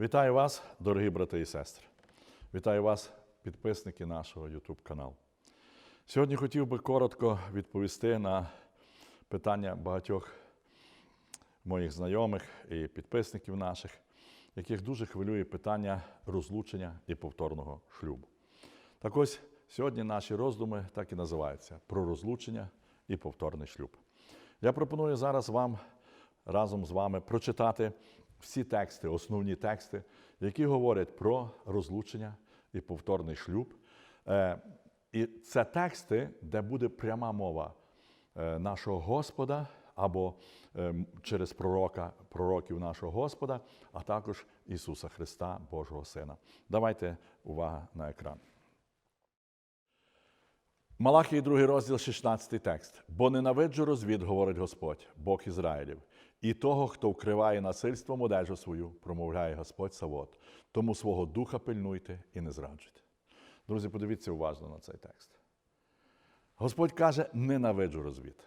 Вітаю вас, дорогі брати і сестри. Вітаю вас, підписники нашого YouTube каналу. Сьогодні хотів би коротко відповісти на питання багатьох моїх знайомих і підписників наших, яких дуже хвилює питання розлучення і повторного шлюбу. Так ось сьогодні наші роздуми так і називаються про розлучення і повторний шлюб. Я пропоную зараз вам разом з вами прочитати всі тексти, основні тексти, які говорять про розлучення і повторний шлюб. Е, І це тексти, де буде пряма мова е, нашого Господа або е, через пророка, пророків нашого Господа, а також Ісуса Христа, Божого Сина. Давайте увага на екран. Малахії, другий розділ, 16 текст. Бо ненавиджу розвід, говорить Господь, Бог Ізраїлів, і того, хто вкриває насильством одежу свою, промовляє Господь Савот. Тому свого духа пильнуйте і не зраджуйте. Друзі, подивіться уважно на цей текст. Господь каже: ненавиджу розвід.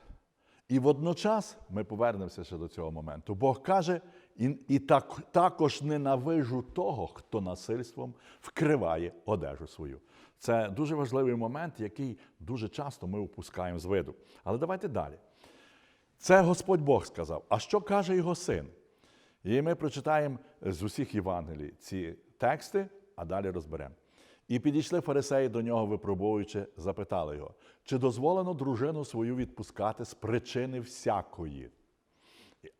І водночас ми повернемося ще до цього моменту. Бог каже, і, і так, також ненавижу того, хто насильством вкриває одежу свою. Це дуже важливий момент, який дуже часто ми упускаємо з виду. Але давайте далі. Це Господь Бог сказав. А що каже його син? І ми прочитаємо з усіх Євангелій ці тексти, а далі розберемо. І підійшли фарисеї до нього, випробовуючи, запитали його, чи дозволено дружину свою відпускати з причини всякої?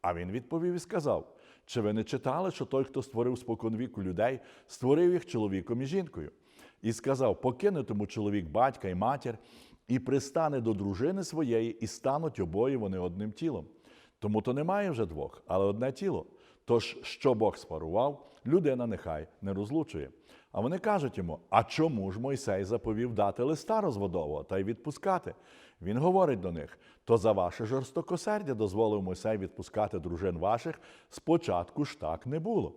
А він відповів і сказав: чи ви не читали, що той, хто створив споконвіку людей, створив їх чоловіком і жінкою? І сказав: покине тому чоловік батька і матір, і пристане до дружини своєї, і стануть обоє вони одним тілом. Тому то немає вже двох, але одне тіло. Тож, що Бог спарував, людина нехай не розлучує. А вони кажуть йому: а чому ж Мойсей заповів дати листа розводового та й відпускати? Він говорить до них: то за ваше жорстокосердя дозволив Мойсей відпускати дружин ваших, спочатку ж так не було.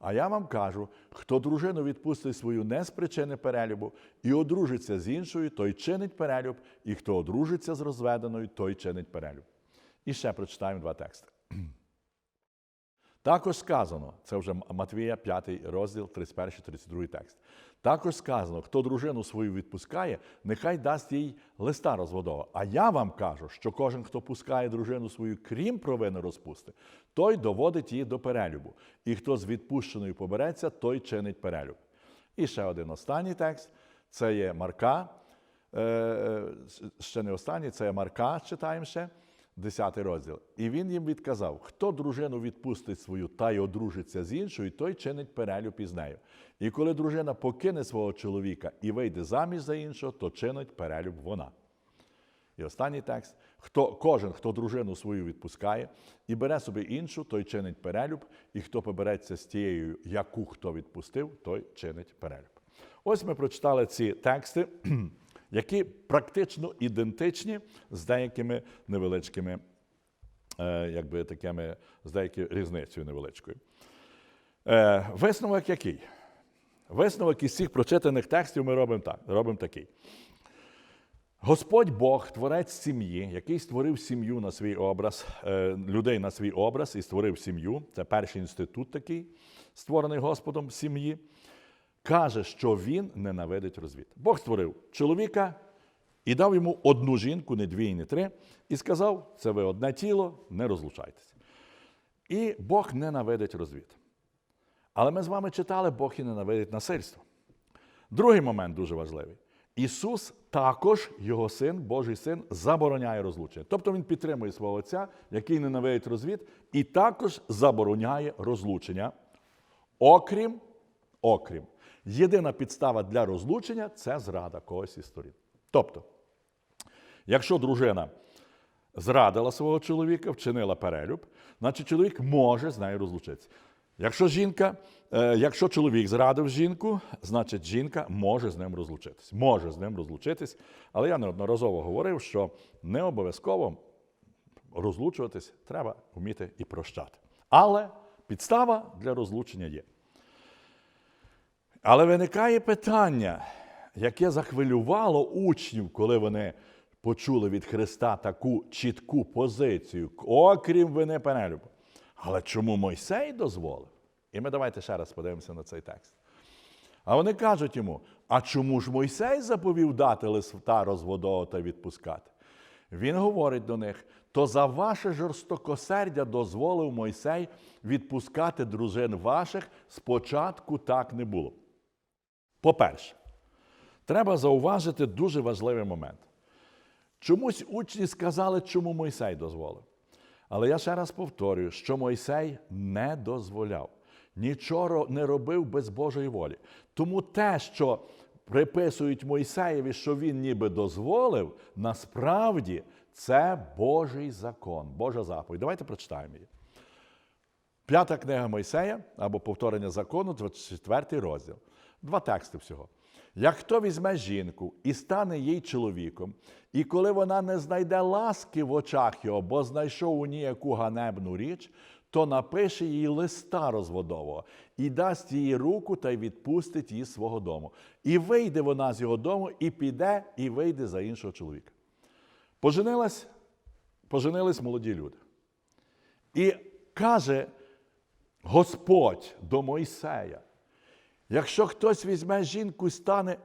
А я вам кажу: хто дружину відпустить свою не з причини перелюбу і одружиться з іншою, той чинить перелюб, і хто одружиться з розведеною, той чинить перелюб. І ще прочитаємо два тексти. Також сказано, це вже Матвія, 5 розділ, 31-32 текст. Також сказано, хто дружину свою відпускає, нехай дасть їй листа розводова. А я вам кажу, що кожен, хто пускає дружину свою, крім провини розпусти, той доводить її до перелюбу. І хто з відпущеною побереться, той чинить перелюб. І ще один останній текст це є Марка. е, е, Ще не останній, це є Марка, читаємо ще. 10 розділ. І він їм відказав: хто дружину відпустить свою та й одружиться з іншою, той чинить перелюб із нею. І коли дружина покине свого чоловіка і вийде заміж за іншого, то чинить перелюб вона. І останній текст: хто, кожен, хто дружину свою відпускає і бере собі іншу, той чинить перелюб, і хто побереться з тією, яку хто відпустив, той чинить перелюб. Ось ми прочитали ці тексти які практично ідентичні з деякими невеличкими, е, якби такими, з деякою різницею невеличкою. Е, Висновок який? Висновок із цих прочитаних текстів ми робимо так, робимо такий. Господь Бог, творець сім'ї, який створив сім'ю на свій образ, е, людей на свій образ і створив сім'ю. Це перший інститут такий, створений Господом сім'ї каже, що він ненавидить розвід. Бог створив чоловіка і дав йому одну жінку, не дві і не три, і сказав: це ви одне тіло, не розлучайтеся. І Бог ненавидить розвід. Але ми з вами читали, Бог і ненавидить насильство. Другий момент дуже важливий. Ісус також, його син, Божий син, забороняє розлучення. Тобто Він підтримує свого Отця, який ненавидить розвід, і також забороняє розлучення. Окрім, окрім Єдина підстава для розлучення це зрада когось із сторін. Тобто, якщо дружина зрадила свого чоловіка, вчинила перелюб, значить чоловік може з нею розлучитися. Якщо жінка, е, якщо чоловік зрадив жінку, значить жінка може з ним розлучитись. Може з ним розлучитись. Але я неодноразово говорив, що не обов'язково розлучуватись треба вміти і прощати. Але підстава для розлучення є. Але виникає питання, яке захвилювало учнів, коли вони почули від Христа таку чітку позицію, окрім вини перелюбу. Але чому Мойсей дозволив? І ми давайте ще раз подивимося на цей текст. А вони кажуть йому: а чому ж Мойсей заповів дати листа розводовувати та відпускати? Він говорить до них: то за ваше жорстокосердя дозволив Мойсей відпускати дружин ваших спочатку так не було. По-перше, треба зауважити дуже важливий момент. Чомусь учні сказали, чому Мойсей дозволив. Але я ще раз повторюю, що Мойсей не дозволяв, нічого не робив без Божої волі. Тому те, що приписують Мойсеєві, що він ніби дозволив, насправді це Божий закон, Божа заповідь. Давайте прочитаємо її. П'ята книга Мойсея або повторення закону, 24 розділ. Два тексти всього. Як хто візьме жінку і стане їй чоловіком, і коли вона не знайде ласки в очах його, бо знайшов у ній яку ганебну річ, то напише їй листа розводового і дасть їй руку та й відпустить її свого дому. І вийде вона з його дому, і піде, і вийде за іншого чоловіка. Поженилась, поженились молоді люди. І каже Господь до Мойсея, якщо хтось візьме жінку і стане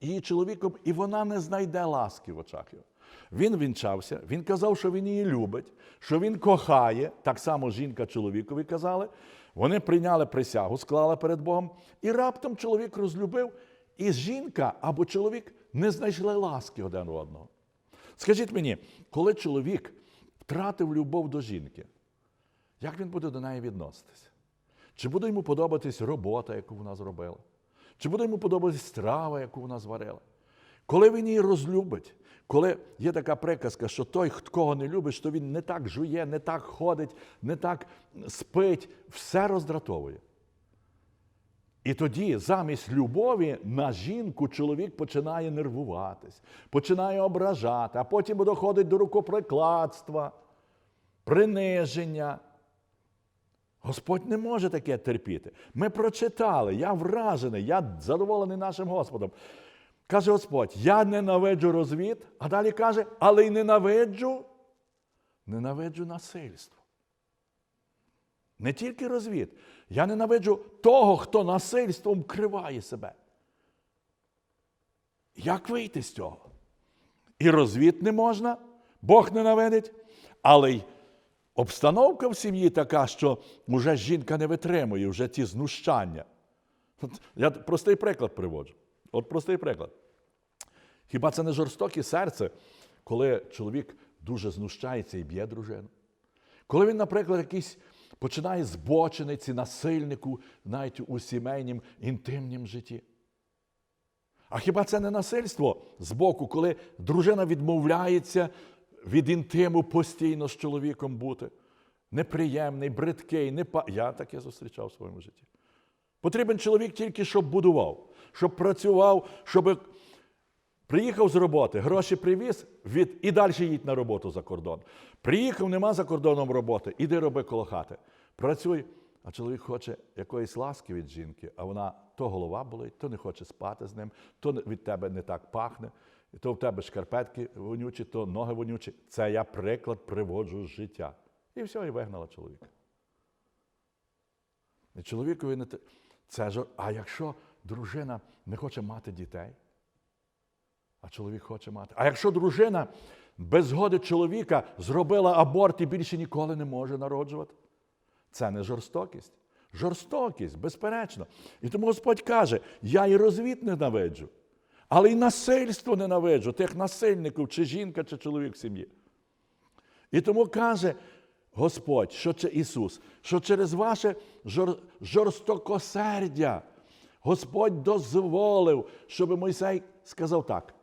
її чоловіком, і вона не знайде ласки в очах його. Він вінчався, він казав, що він її любить, що він кохає, так само жінка чоловікові казали. Вони прийняли присягу, склали перед Богом, і раптом чоловік розлюбив, і жінка або чоловік не знайшли ласки один у одного. Скажіть мені, коли чоловік втратив любов до жінки, як він буде до неї відноситися? Чи буде йому подобатись робота, яку вона зробила? Чи буде йому подобатись страва, яку вона зварила? Коли він її розлюбить, коли є така приказка, що той, кого не любить, що він не так жує, не так ходить, не так спить, все роздратовує. І тоді замість любові на жінку чоловік починає нервуватись, починає ображати, а потім доходить до рукоприкладства, приниження. Господь не може таке терпіти. Ми прочитали, я вражений, я задоволений нашим Господом. Каже Господь, я ненавиджу розвід, а далі каже, але й ненавиджу, ненавиджу насильство. Не тільки розвід. Я ненавиджу того, хто насильством криває себе. Як вийти з цього? І розвід не можна, Бог ненавидить, але й обстановка в сім'ї така, що вже жінка не витримує, вже ті знущання. Я простий приклад приводжу. От простий приклад. Хіба це не жорстоке серце, коли чоловік дуже знущається і б'є дружину? Коли він, наприклад, якийсь починає збочениці, насильнику, навіть у сімейнім інтимнім житті. А хіба це не насильство з боку, коли дружина відмовляється від інтиму постійно з чоловіком бути? Неприємний, бридкий, непа... Я таке зустрічав в своєму житті. Потрібен чоловік тільки, щоб будував, щоб працював, щоб приїхав з роботи, гроші привіз від... і далі їдь на роботу за кордон. Приїхав, нема за кордоном роботи, іди роби коло хати. Працюй. А чоловік хоче якоїсь ласки від жінки, а вона то голова болить, то не хоче спати з ним, то від тебе не так пахне, то в тебе шкарпетки вонючі, то ноги вонючі. Це я приклад приводжу з життя. І все, і вигнала чоловіка. І чоловікові не. Це ж, а якщо дружина не хоче мати дітей, а чоловік хоче мати. А якщо дружина без згоди чоловіка зробила аборт і більше ніколи не може народжувати, це не жорстокість. Жорстокість, безперечно. І тому Господь каже: я і розвід ненавиджу, але й насильство ненавиджу, тих насильників, чи жінка, чи чоловік в сім'ї. І тому каже Господь, що це Ісус, що через ваше жор... жорстокосердя Господь дозволив, щоб Мойсей сказав так: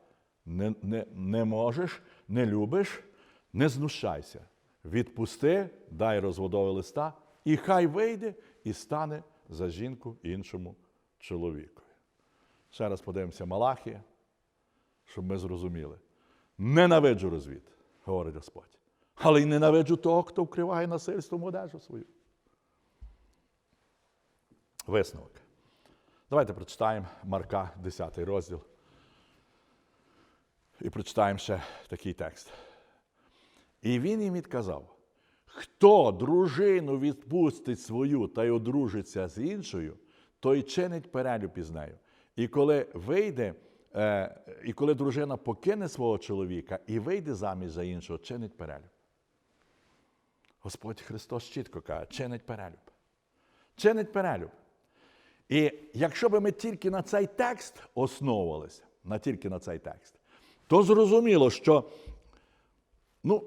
не, не, не можеш, не любиш, не знущайся. Відпусти, дай розводові листа, і хай вийде і стане за жінку іншому чоловікові. Ще раз подивимося Малахія, щоб ми зрозуміли. Ненавиджу розвід, говорить Господь. Але й ненавиджу того, хто вкриває насильством одежу свою. Висновок. Давайте прочитаємо Марка, 10 розділ. І прочитаємо ще такий текст. І він їм відказав: Хто дружину відпустить свою та й одружиться з іншою, той чинить перелюб із нею. І коли вийде, е, і коли дружина покине свого чоловіка і вийде заміж за іншого, чинить перелюб. Господь Христос чітко каже, чинить перелюб. Чинить перелюб. І якщо би ми тільки на цей текст основувалися, на тільки на цей текст, то зрозуміло, що ну,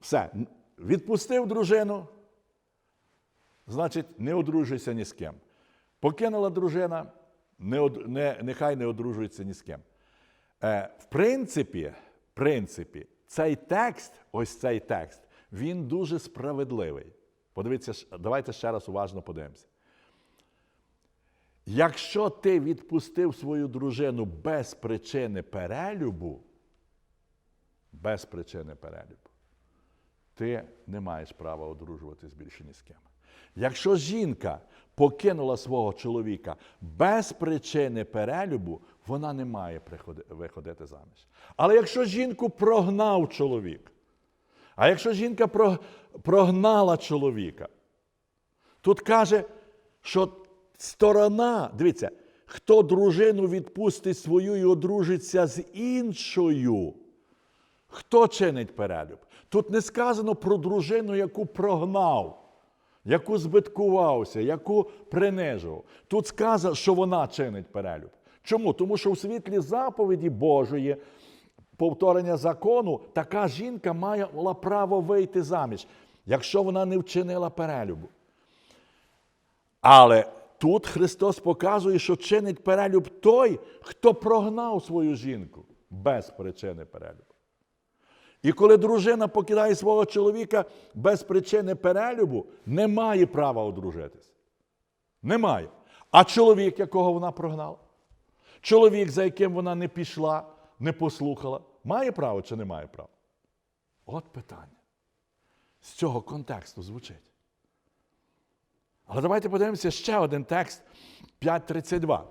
все, відпустив дружину, значить, не одружуйся ні з ким. Покинула дружина, не, не, нехай не одружується ні з ким. Е, в принципі, принципі, цей текст, ось цей текст, він дуже справедливий. Подивіться, давайте ще раз уважно подивимося. Якщо ти відпустив свою дружину без причини перелюбу, без причини перелюбу, ти не маєш права одружуватись більше ні з ким. Якщо жінка покинула свого чоловіка без причини перелюбу, вона не має виходити заміж. Але якщо жінку прогнав чоловік, а якщо жінка прогнала чоловіка, тут каже, що сторона, дивіться, хто дружину відпустить свою і одружиться з іншою, Хто чинить перелюб? Тут не сказано про дружину, яку прогнав, яку збиткувався, яку принижував. Тут сказано, що вона чинить перелюб. Чому? Тому що у світлі заповіді Божої, повторення закону, така жінка мала право вийти заміж, якщо вона не вчинила перелюбу. Але тут Христос показує, що чинить перелюб той, хто прогнав свою жінку без причини перелюбу. І коли дружина покидає свого чоловіка без причини перелюбу, не має права одружитись. Немає. А чоловік, якого вона прогнала? Чоловік, за яким вона не пішла, не послухала, має право чи не має права? От питання. З цього контексту звучить. Але давайте подивимося ще один текст 5.32.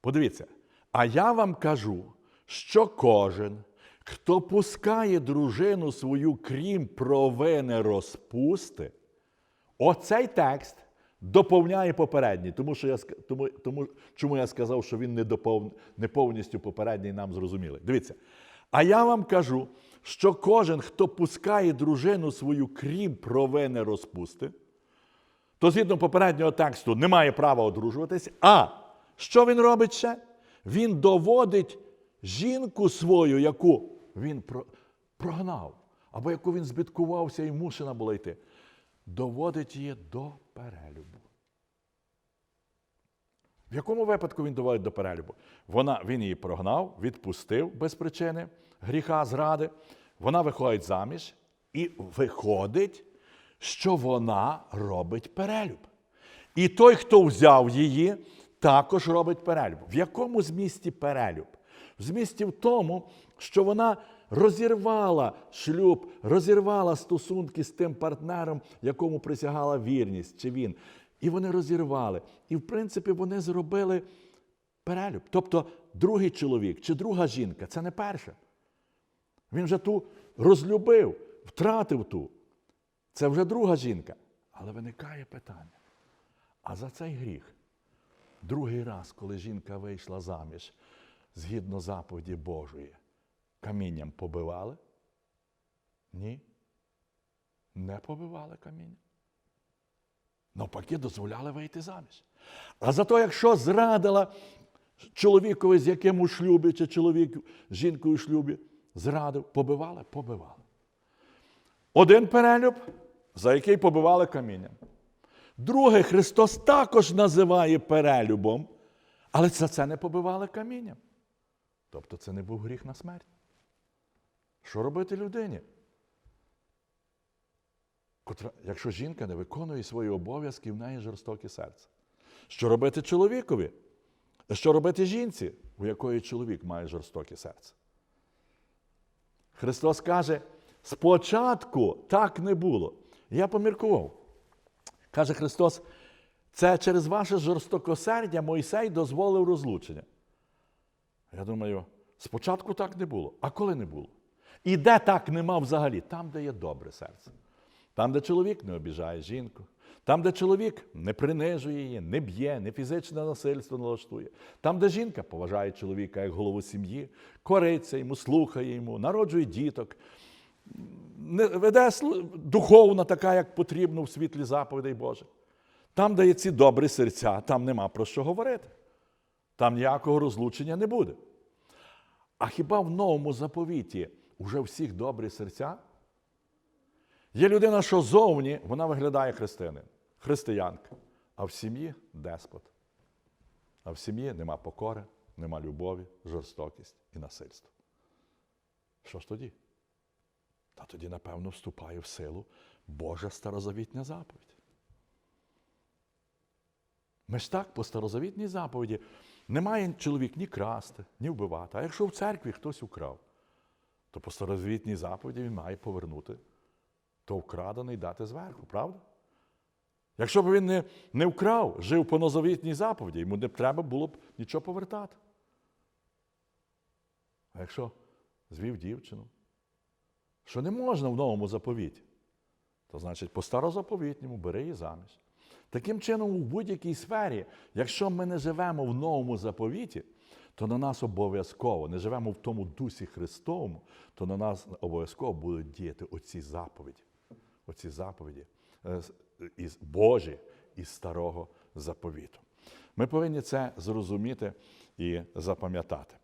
Подивіться. А я вам кажу, що кожен, хто пускає дружину свою, крім провини розпусти, оцей текст доповняє попередній. Тому, що я, тому, тому, чому я сказав, що він не, допов, не повністю попередній нам зрозумілий. Дивіться. А я вам кажу, що кожен, хто пускає дружину свою, крім провини розпусти, то згідно попереднього тексту не має права одружуватись. А що він робить ще? Він доводить жінку свою, яку він прогнав, або яку він збиткувався і мусена була йти, доводить її до перелюбу. В якому випадку він доводить до перелюбу? Вона, він її прогнав, відпустив без причини гріха, зради. Вона виходить заміж і виходить, що вона робить перелюб. І той, хто взяв її, також робить перелюб. В якому змісті перелюб? В змісті в тому, що вона розірвала шлюб, розірвала стосунки з тим партнером, якому присягала вірність, чи він. І вони розірвали. І, в принципі, вони зробили перелюб. Тобто, другий чоловік чи друга жінка це не перша. Він вже ту розлюбив, втратив ту. Це вже друга жінка. Але виникає питання. А за цей гріх, другий раз, коли жінка вийшла заміж, згідно заповіді Божої, камінням побивали? Ні. Не побивали камінням. Навпаки, дозволяли вийти заміж. А зато, якщо зрадила чоловікові, з яким у шлюбі, чи чоловік з жінкою у шлюбі, зрадив, побивали, побивали. Один перелюб, за який побивали камінням. Другий Христос також називає перелюбом, але за це не побивали камінням. Тобто це не був гріх на смерть. Що робити людині? Котра, якщо жінка не виконує свої обов'язки, в неї жорстоке серце. Що робити чоловікові? Що робити жінці, у якої чоловік має жорстоке серце? Христос каже: спочатку так не було. Я поміркував. Каже Христос, це через ваше жорстокосердя Мойсей дозволив розлучення. Я думаю, спочатку так не було. А коли не було? І де так нема взагалі? Там, де є добре серце. Там, де чоловік не обіжає жінку, там, де чоловік не принижує її, не б'є, не фізичне насильство налаштує, там, де жінка поважає чоловіка як голову сім'ї, кориться йому, слухає йому, народжує діток, веде духовно така, як потрібно в світлі заповідей Божих. Там, де є ці добрі серця, там нема про що говорити. Там ніякого розлучення не буде. А хіба в новому заповіті вже всіх добрі серця? Є людина, що зовні вона виглядає християнин, християнка, а в сім'ї деспот. А в сім'ї нема покори, нема любові, жорстокість і насильство. Що ж тоді? Та тоді, напевно, вступає в силу Божа старозавітня заповідь. Ми ж так по старозавітній заповіді не має чоловік ні красти, ні вбивати. А якщо в церкві хтось украв, то по старозавітній заповіді він має повернути то вкрадене і дати зверху, правда? Якщо б він не, не вкрав, жив по новозавітній заповіді, йому не треба було б нічого повертати. А якщо звів дівчину, що не можна в новому заповіті, то значить по старозаповітньому бери її заміж. Таким чином, у будь-якій сфері, якщо ми не живемо в новому заповіті, то на нас обов'язково не живемо в тому дусі Христовому, то на нас обов'язково будуть діяти оці заповіді. Оці заповіді е, із Божі із старого заповіту. Ми повинні це зрозуміти і запам'ятати.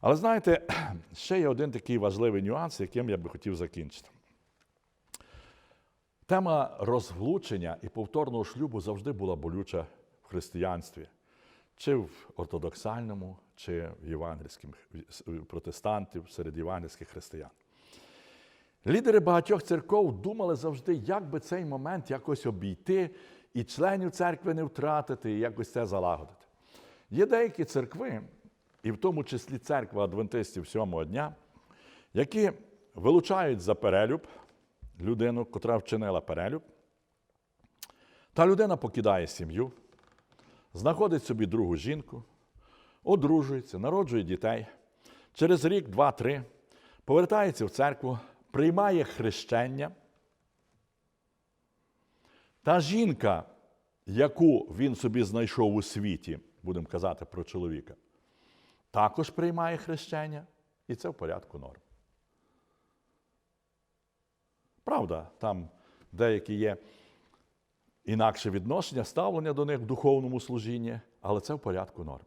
Але знаєте, ще є один такий важливий нюанс, яким я би хотів закінчити. Тема розлучення і повторного шлюбу завжди була болюча в християнстві, чи в ортодоксальному, чи в протестантів серед євангельських християн. Лідери багатьох церков думали завжди, як би цей момент якось обійти і членів церкви не втратити, і якось це залагодити. Є деякі церкви, і в тому числі церква адвентистів сьомого дня, які вилучають за перелюб людину, котра вчинила перелюб. Та людина покидає сім'ю, знаходить собі другу жінку, одружується, народжує дітей. Через рік, два-три повертається в церкву, приймає хрещення. Та жінка, яку він собі знайшов у світі, будемо казати про чоловіка, також приймає хрещення, і це в порядку норм. Правда, там деякі є інакше відношення, ставлення до них в духовному служінні, але це в порядку норм.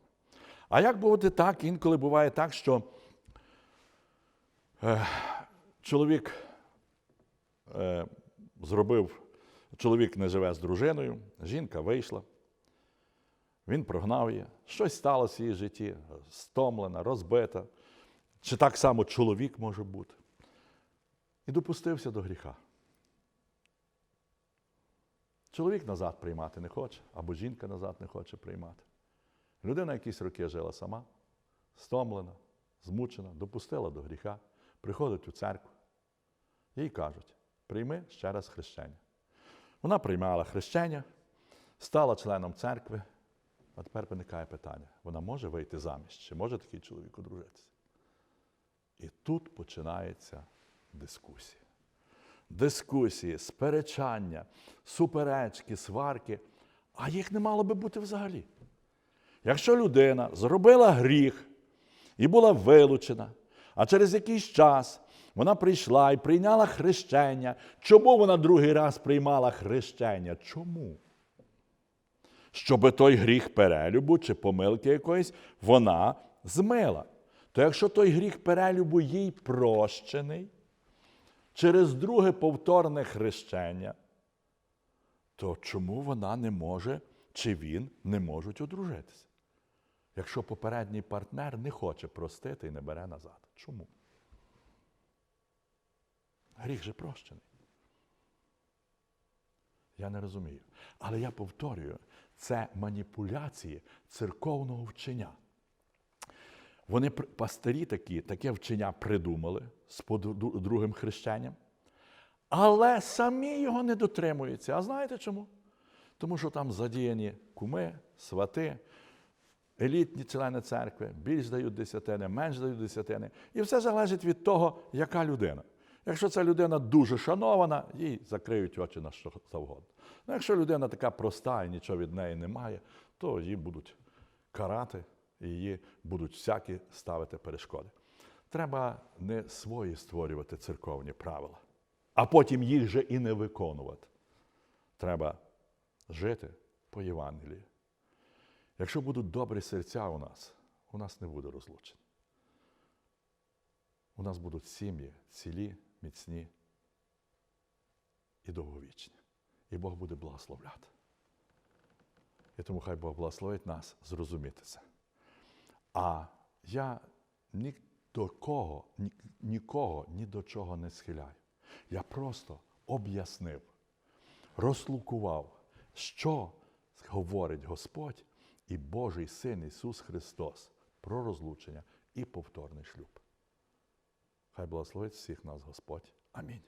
А як бути так, інколи буває так, що е, чоловік е, зробив, чоловік не живе з дружиною, жінка вийшла, він прогнав її, щось сталося в її житті, стомлена, розбита. Чи так само чоловік може бути? І допустився до гріха. Чоловік назад приймати не хоче, або жінка назад не хоче приймати. Людина якісь роки жила сама, стомлена, змучена, допустила до гріха, приходить у церкву. Їй кажуть, прийми ще раз хрещення. Вона приймала хрещення, стала членом церкви, а тепер виникає питання: вона може вийти заміж, чи може такий чоловік одружитися? І тут починається дискусія. Дискусії, сперечання, суперечки, сварки, а їх не мало би бути взагалі. Якщо людина зробила гріх і була вилучена, а через якийсь час вона прийшла і прийняла хрещення, чому вона другий раз приймала хрещення? Чому? Щоби той гріх перелюбу чи помилки якоїсь вона змила. То якщо той гріх перелюбу їй прощений через друге повторне хрещення, то чому вона не може чи він не можуть одружитися? Якщо попередній партнер не хоче простити і не бере назад. Чому? Гріх же прощений. Я не розумію. Але я повторюю, це маніпуляції церковного вчення. Вони пастирі такі, таке вчення придумали з другим хрещенням, але самі його не дотримуються. А знаєте чому? Тому що там задіяні куми, свати, елітні члени церкви, більш дають десятини, менш дають десятини. І все залежить від того, яка людина. Якщо ця людина дуже шанована, їй закриють очі на що завгодно. Ну, якщо людина така проста і нічого від неї немає, то її будуть карати і її будуть всякі ставити перешкоди. Треба не свої створювати церковні правила, а потім їх же і не виконувати. Треба жити по Євангелії. Якщо будуть добрі серця у нас, у нас не буде розлучень. У нас будуть сім'ї цілі, міцні і довговічні. І Бог буде благословляти. І тому хай Бог благословить нас зрозуміти це. А я ні до кого, ні, нікого ні до чого не схиляю. Я просто об'яснив, розлукував, що говорить Господь і Божий Син Ісус Христос про розлучення і повторний шлюб. Хай благословить всіх нас Господь. Амінь.